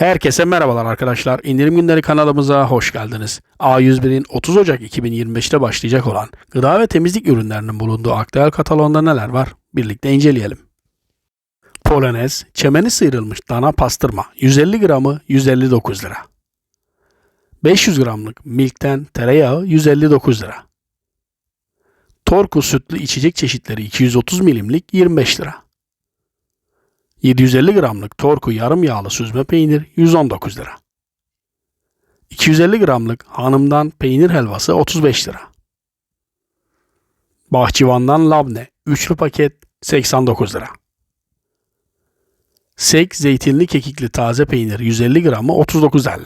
Herkese merhabalar arkadaşlar. İndirim günleri kanalımıza hoş geldiniz. A101'in 30 Ocak 2025'te başlayacak olan gıda ve temizlik ürünlerinin bulunduğu aktüel kataloğunda neler var? Birlikte inceleyelim. Polonez, çemeni sıyrılmış dana pastırma 150 gramı 159 lira. 500 gramlık milkten tereyağı 159 lira. Torku sütlü içecek çeşitleri 230 milimlik 25 lira. 750 gramlık Torku yarım yağlı süzme peynir 119 lira. 250 gramlık hanımdan peynir helvası 35 lira. Bahçıvandan labne üçlü paket 89 lira. Sek zeytinli kekikli taze peynir 150 gramı 39.50.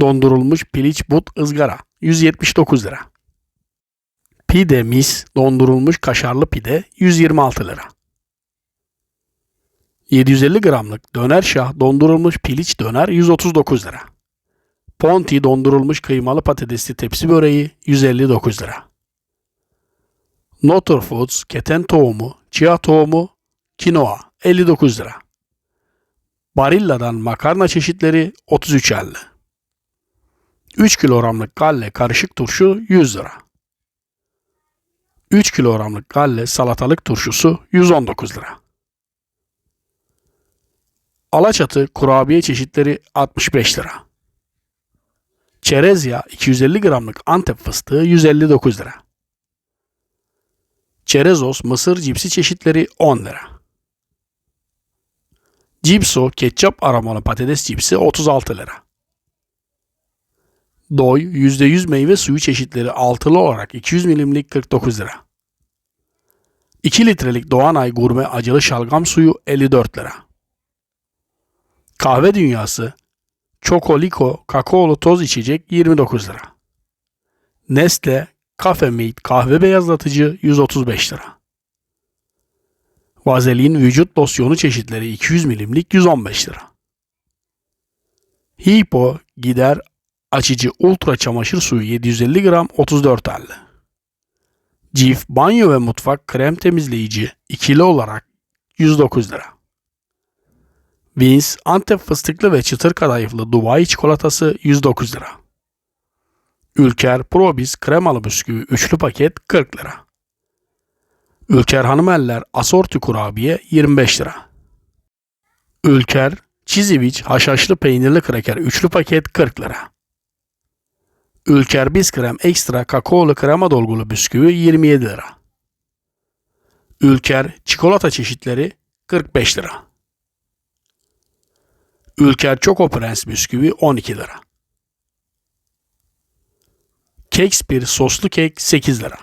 Dondurulmuş piliç but ızgara 179 lira. Pide mis dondurulmuş kaşarlı pide 126 lira. 750 gramlık döner şah dondurulmuş piliç döner 139 lira. Ponti dondurulmuş kıymalı patatesli tepsi böreği 159 lira. Notor Foods keten tohumu, chia tohumu, kinoa 59 lira. Barilla'dan makarna çeşitleri 33.50. 3 kilogramlık galle karışık turşu 100 lira. 3 kilogramlık galle salatalık turşusu 119 lira. Alaçatı kurabiye çeşitleri 65 lira. Çerez yağı 250 gramlık Antep fıstığı 159 lira. Çerezos mısır cipsi çeşitleri 10 lira. Cipso ketçap aromalı patates cipsi 36 lira. Doy %100 meyve suyu çeşitleri altılı olarak 200 milimlik 49 lira. 2 litrelik Doğanay gurme acılı şalgam suyu 54 lira. Kahve dünyası Çokoliko kakaolu toz içecek 29 lira. Nestle Cafe Mate kahve beyazlatıcı 135 lira. Vazelin vücut losyonu çeşitleri 200 milimlik 115 lira. Hippo gider açıcı ultra çamaşır suyu 750 gram 34.50. Cif banyo ve mutfak krem temizleyici ikili olarak 109 lira. Vince Antep fıstıklı ve çıtır kadayıflı Dubai çikolatası 109 lira. Ülker Probis kremalı bisküvi üçlü paket 40 lira. Ülker Hanımeller asorti kurabiye 25 lira. Ülker Çiziviç haşhaşlı peynirli kraker üçlü paket 40 lira. Ülker Biskrem ekstra kakaolu krema dolgulu bisküvi 27 lira. Ülker çikolata çeşitleri 45 lira. Ülker Choco Prens bisküvi 12 lira. Keks bir soslu kek 8 lira.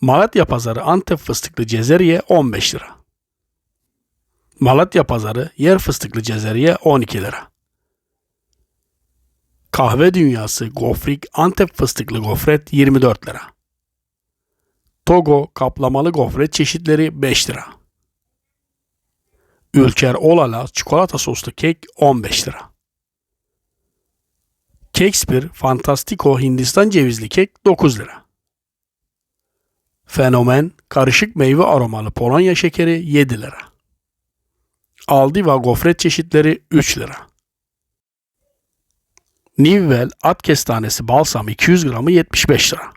Malatya Pazarı Antep fıstıklı cezeriye 15 lira. Malatya Pazarı yer fıstıklı cezeriye 12 lira. Kahve Dünyası Gofrik Antep fıstıklı gofret 24 lira. Togo kaplamalı gofret çeşitleri 5 lira. Ülker Olala çikolata soslu kek 15 lira. Kekspir Fantastico Hindistan cevizli kek 9 lira. Fenomen karışık meyve aromalı Polonya şekeri 7 lira. Aldiva gofret çeşitleri 3 lira. Nivvel at kestanesi balsam 200 gramı 75 lira.